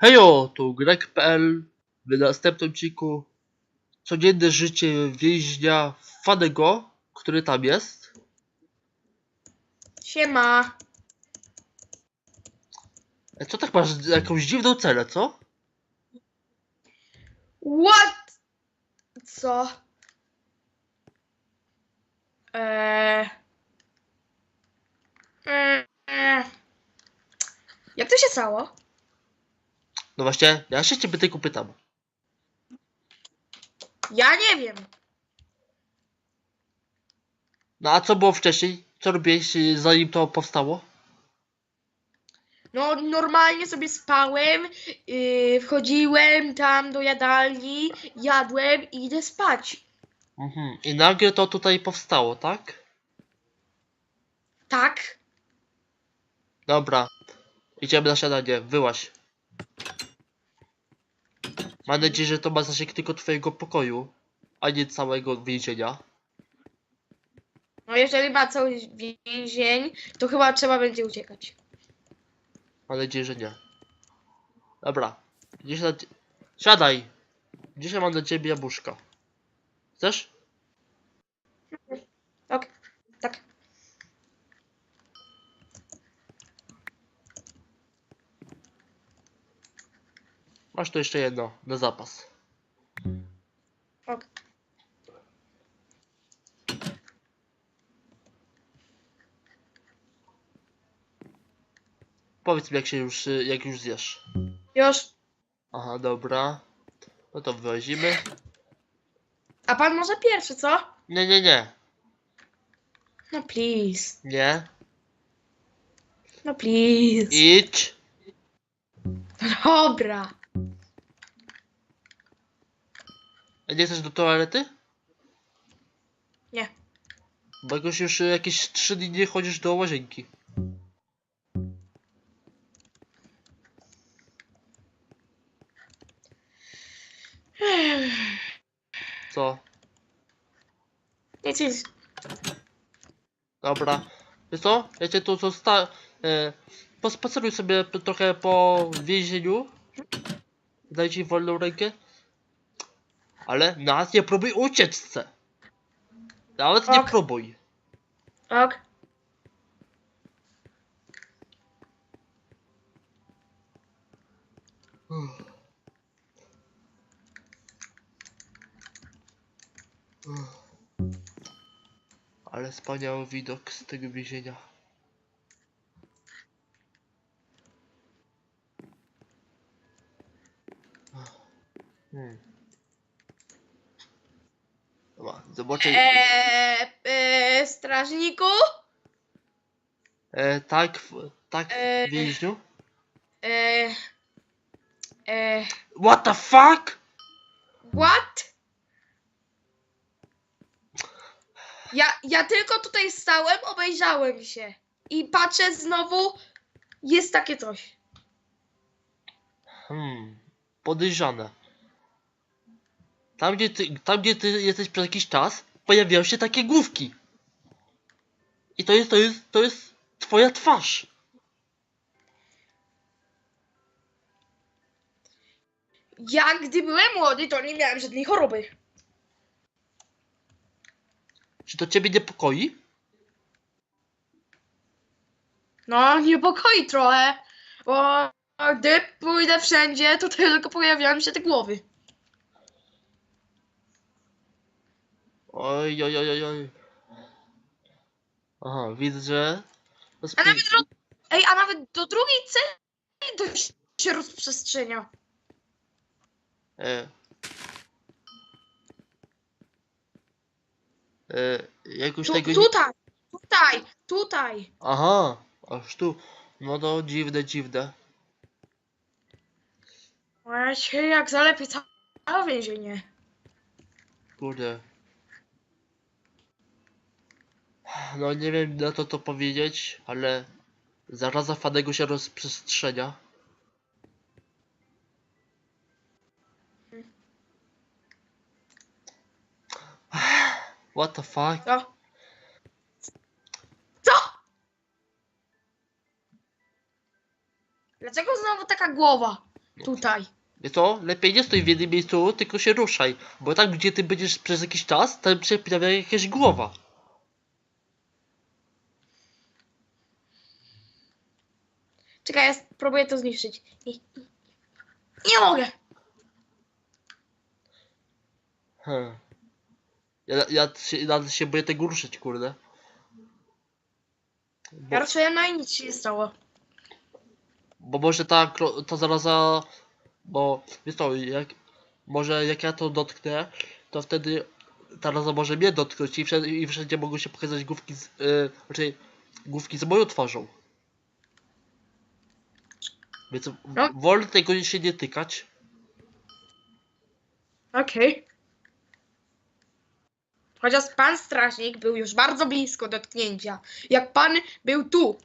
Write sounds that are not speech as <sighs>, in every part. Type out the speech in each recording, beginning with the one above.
Hejo, tu Greg.pl w następnym odcinku codzienne życie więźnia Fanego, który tam jest. Siema. E, Co tak masz jakąś dziwną celę, co? What? Co? Eee. Eee. Jak to się stało? No właśnie, ja się ciebie tylko pytam. Ja nie wiem. No a co było wcześniej? Co robiłeś y, zanim to powstało? No normalnie sobie spałem, yy, wchodziłem tam do jadalni, jadłem i idę spać. Mhm. I nagle to tutaj powstało, tak? Tak? Dobra. Idziemy na śniadanie, wyłaś. Mam nadzieję, że to ma zasięg tylko twojego pokoju, a nie całego więzienia. No jeżeli ma cały więzień, to chyba trzeba będzie uciekać. Mam nadzieję, że nie. Dobra. Dzisiaj na... Siadaj! Dzisiaj mam dla ciebie jabłuszka. Chcesz? Ok, tak. Masz tu jeszcze jedno, na zapas. Ok. Powiedz mi jak się już, jak już zjesz. Już. Aha, dobra. No to wyłazimy. A pan może pierwszy, co? Nie, nie, nie. No please. Nie. No please. Idź. Dobra. A nie chcesz do toalety? Nie. Bo jakoś już y, jakieś trzy dni nie chodzisz do łazienki. <sighs> Co? Nic. Dobra. Wiesz co? Ja cię tu zosta... E, pospaceruj sobie trochę po więzieniu. Daj ci wolną rękę. Ale nas nie próbuj ucieczce. Nawet nie Ok. próbuj. Ok. Ale wspaniały widok z tego więzienia. Hmm. Dobra, zobaczę. Eee, eee, strażniku? E, tak, w- tak, Eee. więźniu. Eee, eee, What the fuck? what? Ja, ja tylko tutaj stałem, obejrzałem się. I patrzę znowu, jest takie coś. Hmm, podejrzane. Tam gdzie, ty, tam, gdzie ty jesteś przez jakiś czas, pojawiają się takie główki. I to jest, to jest, to jest twoja twarz. Ja, gdy byłem młody, to nie miałem żadnej choroby. Czy to ciebie niepokoi? No, niepokoi trochę, bo gdy pójdę wszędzie, to tylko pojawiają się te głowy. Oj, oj, oj, oj, oj. Aha, widzę, że... A nawet. Ej, a nawet do drugiej celi to się rozprzestrzenia. E, e, jak już Tu, tego nie... tutaj, tutaj, tutaj. Aha, aż tu. No to dziwne, dziwne. O, Ja się jak zalepię całe więzienie. Kurde. No nie wiem na to to powiedzieć, ale zaraza Fadego się rozprzestrzenia. What the fuck? Co? Co? Dlaczego znowu taka głowa? Tutaj. Co? Lepiej nie stój w jednym miejscu, tylko się ruszaj. Bo tam, gdzie ty będziesz przez jakiś czas, tam się pojawia jakaś głowa. Czekaj, ja spróbuję to zniszczyć. Nie, nie mogę. Hmm. Ja, ja się, nawet się boję tego ruszyć, kurde. Bo, Ja ruszyłem, no i nic się nie stało. bo może ta, kro- ta zaraza... Bo, wiesz co, jak... Może jak ja to dotknę, to wtedy ta zaraza może mnie dotknąć i wszędzie, i wszędzie mogą się pokazać główki z... Yy, raczej główki z moją twarzą. Więc No. wolę tego się nie tykać. Okej. Chociaż pan strażnik był już bardzo blisko dotknięcia. Jak pan był tu.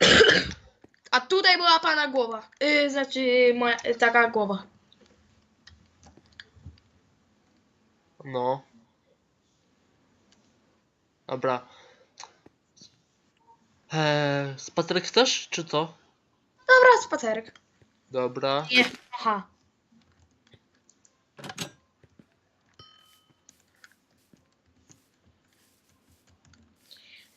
<clears throat> A tutaj była pana głowa. Yy, znaczy moja taka głowa. No. Dobra. Eee, spacerek chcesz, czy co? Dobra, spacerek. Dobra. Nie. Aha.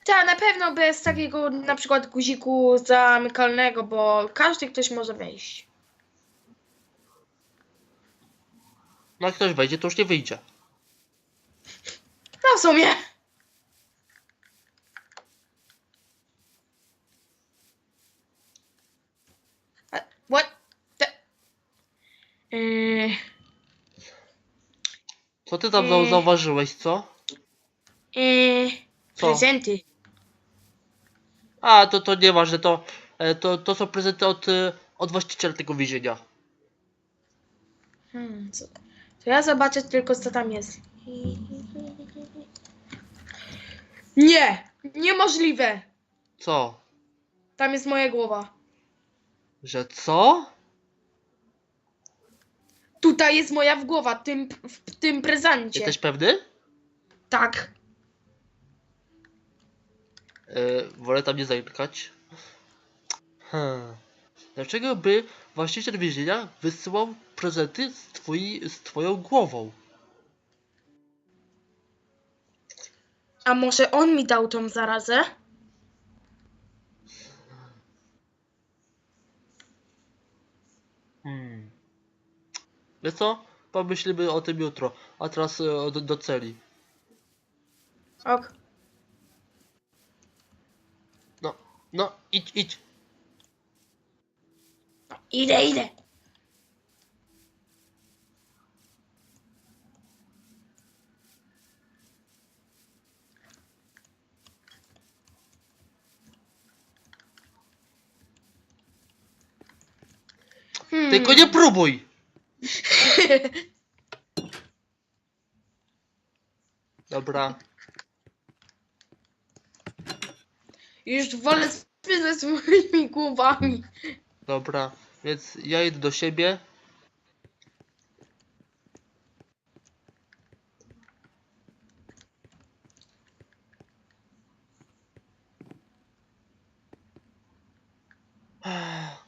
Tak, na pewno bez takiego na przykład guziku zamykalnego, bo każdy ktoś może wejść. No jak ktoś wejdzie, to już nie wyjdzie. No w sumie. A, What? The... Yy, Co ty tam zau- zauważyłeś, co? yy, Co? prezenty. A, to, to nieważne, to, e, to, to są prezenty od, e, od właściciela tego więzienia. Hmm, co? To ja zobaczę tylko co tam jest. Nie! Niemożliwe! Co? Tam jest moja głowa. Że co? Tutaj jest moja głowa, tym, w tym prezencie. Jesteś pewny? Tak. E, wolę tam nie zajrzeć. Hmm. Dlaczego by właściciel więzienia wysyłał prezenty z, twoi, z twoją głową? A może on mi dał tą zarazę? Hmm. Wiesz co? Pomyślimy o tym jutro. A teraz e, do, do celi. Ok. No, no, idź, idź. Idę, idę. Hmm. Tylko nie próbuj! <laughs> Dobra. Już wolę spać ze swoimi głowami. Dobra, więc ja idę do siebie.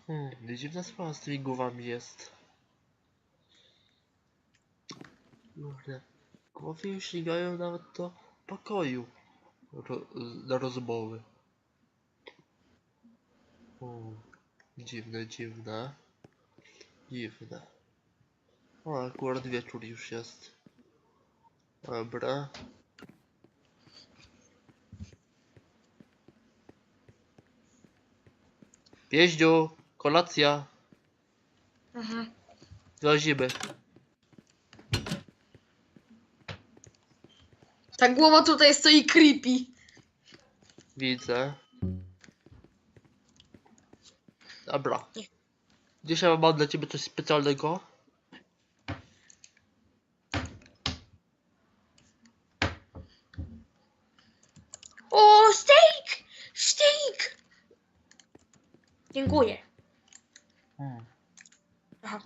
Hmm, dziwna sprawa z tymi głowami jest. Kurde, głowy już sięgają nawet do pokoju ro na rozmowy. Hmm. Dziwne, dziwne. Dziwne. O, akurat wieczór już jest. Dobra. Pieździu, kolacja, Aha. wyłazimy. Ta głowa tutaj stoi creepy. Widzę. Dobra. Dzisiaj mam dla ciebie coś specjalnego. O, steak! Steak! Dziękuję. Hmm. Aha.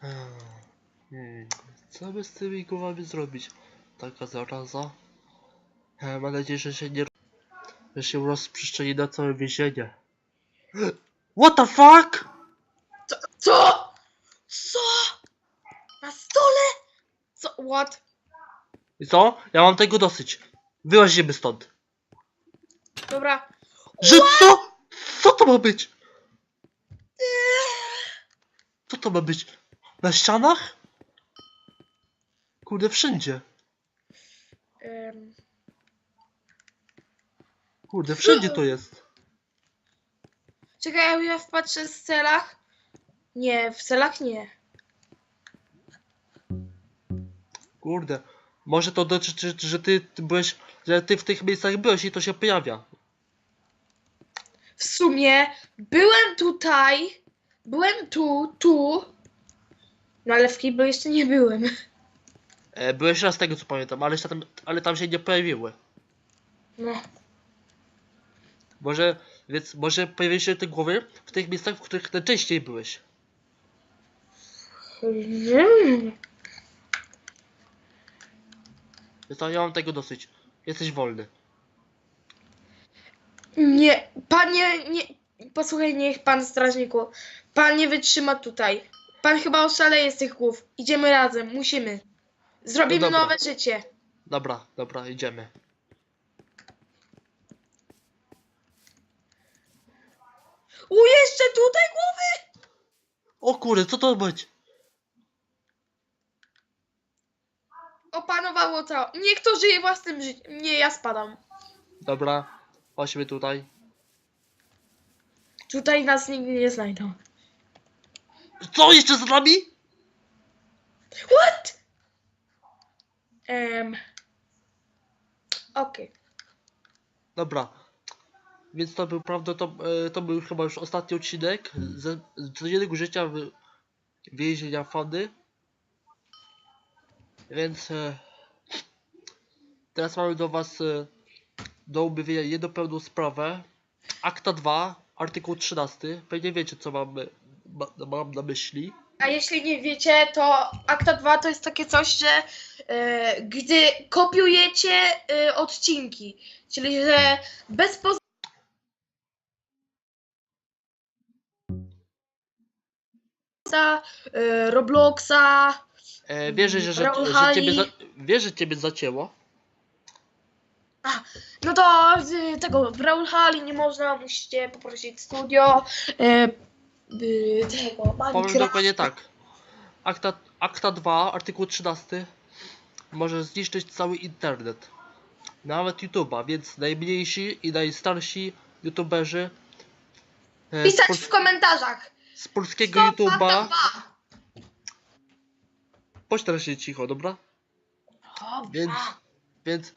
Hmm, co by z tymi głowami zrobić? Taka zaraza. E, Mam nadzieję, że się nie... że się rozprzestrzeni na całe więzienie. What the fuck? Co? Co? Na stole? Co? What? I co? Ja mam tego dosyć. Wyłazimy stąd. Dobra. Że co? Co to ma być? Co to ma być? Na ścianach? Kurde, wszędzie. Em, Kurde, wszędzie to jest. czekaj, ja wpatrzę w celach. Nie, w celach nie. Kurde. Może to dotyczy, że ty, byłeś, że ty w tych miejscach byłeś i to się pojawia. W sumie byłem tutaj, byłem tu, tu. No ale w kiblu jeszcze nie byłem. E, byłeś raz z tego co pamiętam, ale, tam, ale tam się nie pojawiły. No. Może, więc może pojawiły się te głowy w tych miejscach, w których najczęściej byłeś. Mm. Więc to ja mam tego dosyć. Jesteś wolny. Nie, panie, nie. Posłuchaj, niech pan strażniku. Pan nie wytrzyma tutaj. Pan chyba oszaleje z tych głów. Idziemy razem, musimy. Zrobimy No nowe życie. Dobra, dobra, idziemy. U, jeszcze tutaj głowy! O kurde, co to być? Opanowało to. Niech to żyje własnym życiem. Nie, ja spadam. Dobra, chodźmy tutaj. Tutaj nas nigdy nie znajdą. Co jeszcze za nami? What? Em. Okej. Dobra. Więc to był prawda, to, to był chyba już ostatni odcinek ze z codziennego życia w więzienia Fany. Więc e, teraz mamy do was e, do omówienia jedną pełną sprawę. Akta 2, artykuł 13. Pewnie wiecie co mam, ma, mam na myśli. A jeśli nie wiecie, to Akta 2 to jest takie coś, że e, gdy kopiujecie e, odcinki, czyli że bez poz... e, Robloxa, E, wierzę, że, że, że, ciebie za, wierzę, że ciebie zacięło. no to z tego w Raul Hali nie można, musicie poprosić studio e, tego Powiem dokładnie tak. Akta, akta 2, artykuł 13 może zniszczyć cały internet. Nawet YouTube'a, więc najmniejsi i najstarsi YouTuberzy e, Pisać w komentarzach. Z polskiego Stop, YouTube'a. Akta 2. Bądź teraz się cicho, dobra? Więc, więc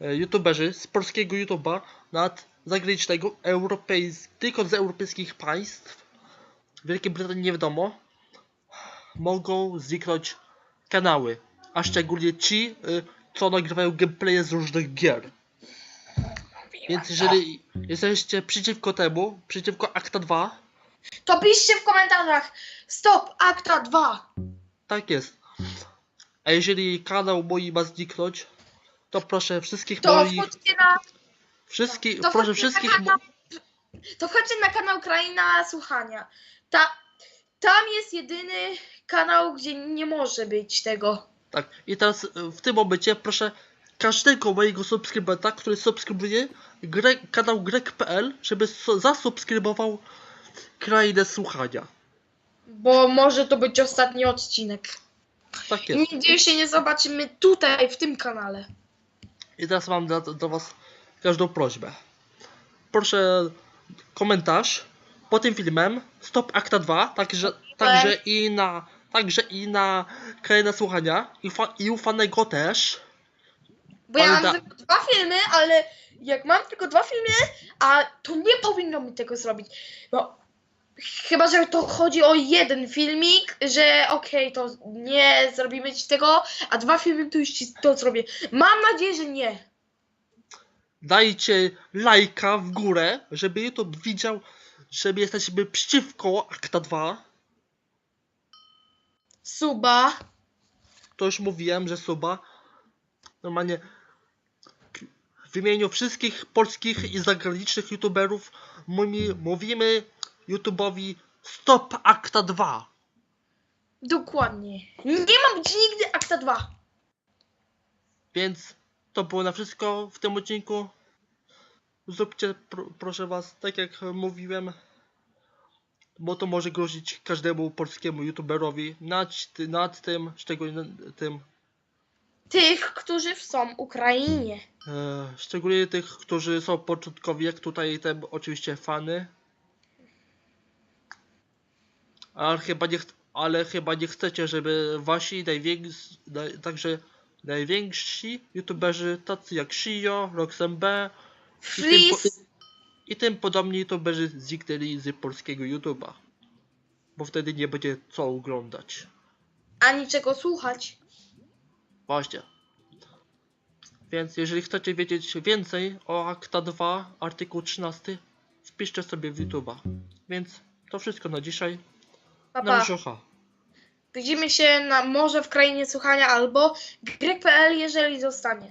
e, YouTuberzy z polskiego YouTube'a nad zagranicznego, tylko z europejskich państw, Wielkiej Brytanii nie wiadomo, mogą zniknąć kanały, a szczególnie ci, y, co nagrywają gameplaye z różnych gier. Więc jeżeli jesteście przeciwko temu, przeciwko Akta 2, To piszcie w komentarzach. Stop, akta 2. tak jest. A jeżeli kanał mój ma zniknąć, to proszę wszystkich To moich, wchodźcie na. wszystkich, To proszę wchodźcie na wszystkich, mo- kanał, to wchodźcie na kanał Kraina Słuchania. Ta, tam jest jedyny kanał, gdzie nie może być tego. Tak, i teraz y, w tym momencie proszę każdego mojego subskrybenta, który subskrybuje gre, kanał grek.pl, żeby so, zasubskrybował krainę słuchania. Bo może to być ostatni odcinek. Tak jest. nigdy już się nie zobaczymy tutaj, w tym kanale. I teraz mam do, do was każdą prośbę. Proszę komentarz pod tym filmem Stop Akta 2, także, także i na także i na krainę słuchania i, fa, i ufanego też. Bo ja mam Pamięta- tylko dwa filmy, ale jak mam tylko dwa filmy, a to nie powinno mi tego zrobić. Bo chyba, że to chodzi o jeden filmik, że okej, to nie zrobimy ci tego, a dwa filmy to już ci to zrobię. Mam nadzieję, że nie. dajcie lajka w górę, żeby YouTube widział, że my jesteśmy przeciwko Akta 2. Suba. To już mówiłem, że suba. Normalnie w imieniu wszystkich polskich i zagranicznych youtuberów mówi, mówimy YouTube'owi Stop Akta 2. Dokładnie. Nie ma być nigdy akta 2. Więc to było na wszystko w tym odcinku. Zróbcie, pro, proszę was, tak jak mówiłem, bo to może grozić każdemu polskiemu youtuberowi nad, nad tym, szczególnie tym, Tych, którzy są w Ukrainie. e, szczególnie tych, którzy są początkowi, jak tutaj te oczywiście fany. Ale chyba nie, ch- ale chyba nie chcecie, żeby wasi najwięksi, naj, także najwięksi youtuberzy, tacy jak Shio, Roxem B, I tym, po, Freeze. I tym podobni youtuberzy zniknęli z polskiego YouTube'a. Bo wtedy nie będzie co oglądać. Ani czego słuchać. Właśnie. Więc jeżeli chcecie wiedzieć więcej o Akta 2, artykuł 13, wpiszcie sobie w YouTube'a. Więc to wszystko na dzisiaj. Pa, Na brzucha. Widzimy się na może w krainie słuchania albo grek.pl, jeżeli zostanie.